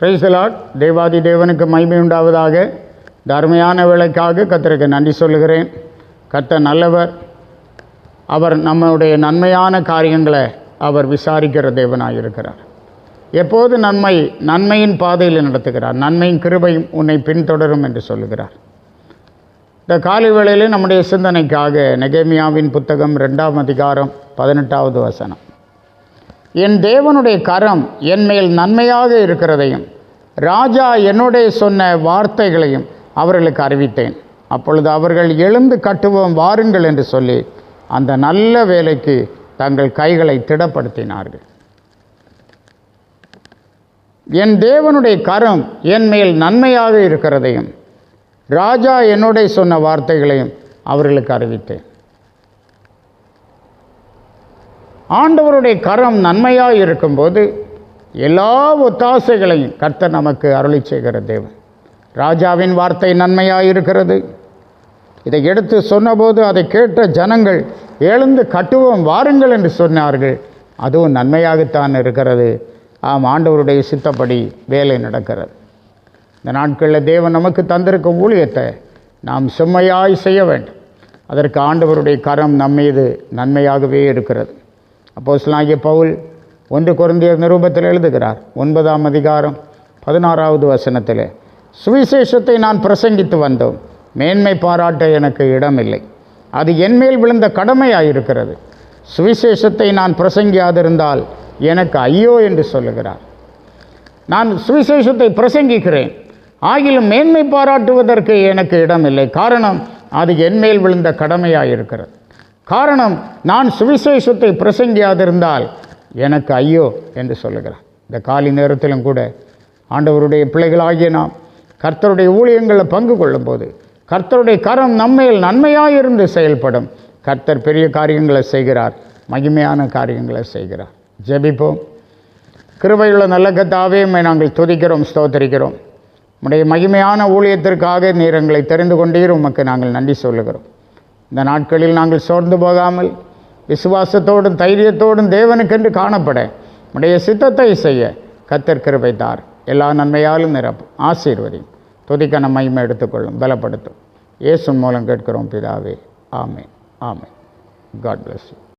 பிரைசலாட் தேவாதி தேவனுக்கு மகிமை உண்டாவதாக. இந்த அருமையான வேலைக்காக கத்தருக்கு நன்றி சொல்லுகிறேன். கத்த நல்லவர். அவர் நம்முடைய நன்மையான காரியங்களை அவர் விசாரிக்கிற தேவனாக இருக்கிறார். எப்போது நன்மை நன்மையின் பாதையில் நடத்துகிறார். நன்மையின் கிருபையும் உன்னை பின்தொடரும் என்று சொல்லுகிறார். இந்த காலை வேளையில் நம்முடைய சிந்தனைக்காக நெகேமியாவின் புத்தகம் ரெண்டாம் அதிகாரம் பதினெட்டாவது வசனம். என் தேவனுடைய கரம் என் மேல் நன்மையாக இருக்கிறதையும் ராஜா என்னுடைய சொன்ன வார்த்தைகளையும் அவர்களுக்கு அறிவித்தேன். அப்பொழுது அவர்கள் எழுந்து கட்டுவோம் வாருங்கள் என்று சொல்லி அந்த நல்ல வேலைக்கு தங்கள் கைகளை திடப்படுத்தினார்கள். என் தேவனுடைய கரம் என் மேல் நன்மையாக இருக்கிறதையும் ராஜா என்னுடைய சொன்ன வார்த்தைகளையும் அவர்களுக்கு அறிவித்தேன். ஆண்டவருடைய கரம் நன்மையாக இருக்கும்போது எல்லா ஒத்தாசைகளையும் கர்த்தர் நமக்கு அருளி செய்கிற தேவன். ராஜாவின் வார்த்தை நன்மையாக இருக்கிறது. இதை எடுத்து சொன்னபோது அதை கேட்ட ஜனங்கள் எழுந்து கட்டுவோம் வாருங்கள் என்று சொன்னார்கள். அதுவும் நன்மையாகத்தான் இருக்கிறது. ஆம் ஆண்டவருடைய சித்தப்படி வேலை நடக்கிறது. இந்த நாட்களில் தேவன் நமக்கு தந்திருக்கும் ஊழியத்தை நாம் செம்மையாய் செய்ய வேண்டும். அதற்கு ஆண்டவருடைய கரம் நம்மீது நன்மையாகவே இருக்கிறது. அப்போ சிலாகிய பவுல் ஒன்று குருந்தியர் நிரூபத்தில் எழுதுகிறார். ஒன்பதாம் அதிகாரம் பதினாறாவது வசனத்தில் சுவிசேஷத்தை நான் பிரசங்கித்து வந்தோம். மேன்மை பாராட்ட எனக்கு இடமில்லை. அது என்மேல் விழுந்த கடமையாயிருக்கிறது. சுவிசேஷத்தை நான் பிரசங்கியாதிருந்தால் எனக்கு ஐயோ என்று சொல்லுகிறார். நான் சுவிசேஷத்தை பிரசங்கிக்கிறேன். ஆகிலும் மேன்மை பாராட்டுவதற்கு எனக்கு இடமில்லை. காரணம் அது என்மேல் விழுந்த கடமையாயிருக்கிறது. காரணம் நான் சுவிசேஷத்தை பிரசங்கியாதிருந்தால் எனக்கு ஐயோ என்று சொல்லுகிறார். இந்த காலை நேரத்திலும் கூட ஆண்டவருடைய பிள்ளைகளாகிய நாம் கர்த்தருடைய ஊழியங்களில் பங்கு கொள்ளும்போது கர்த்தருடைய கரம் நம்மேல் நன்மையாயிருந்து செயல்படும். கர்த்தர் பெரிய காரியங்களை செய்கிறார் மகிமையான காரியங்களை செய்கிறார். ஜெபிப்போம். கிருபையுள்ள நல்ல கத்தாவே நாங்கள் துதிக்கிறோம் ஸ்தோத்தரிக்கிறோம். உடைய மகிமையான ஊழியத்திற்காக நீர் எங்களை தெரிந்து கொண்டீர் உமக்கு நாங்கள் நன்றி சொல்லுகிறோம். இந்த நாட்களில் நாங்கள் சோர்ந்து போகாமல் விசுவாசத்தோடும் தைரியத்தோடும் தேவனுக்கென்று காணப்பட உடைய சித்தத்தை செய்ய கத்தர் கிருபை தார் எல்லா நன்மையாலும் நிரப்பும் ஆசீர்வதியும். துதிக்க நம்ம மகிமை எடுத்துக்கொள்ளும். பலப்படுத்தும். இயேசு மூலம் கேட்கிறோம் பிதாவே. Amen. Amen. God bless you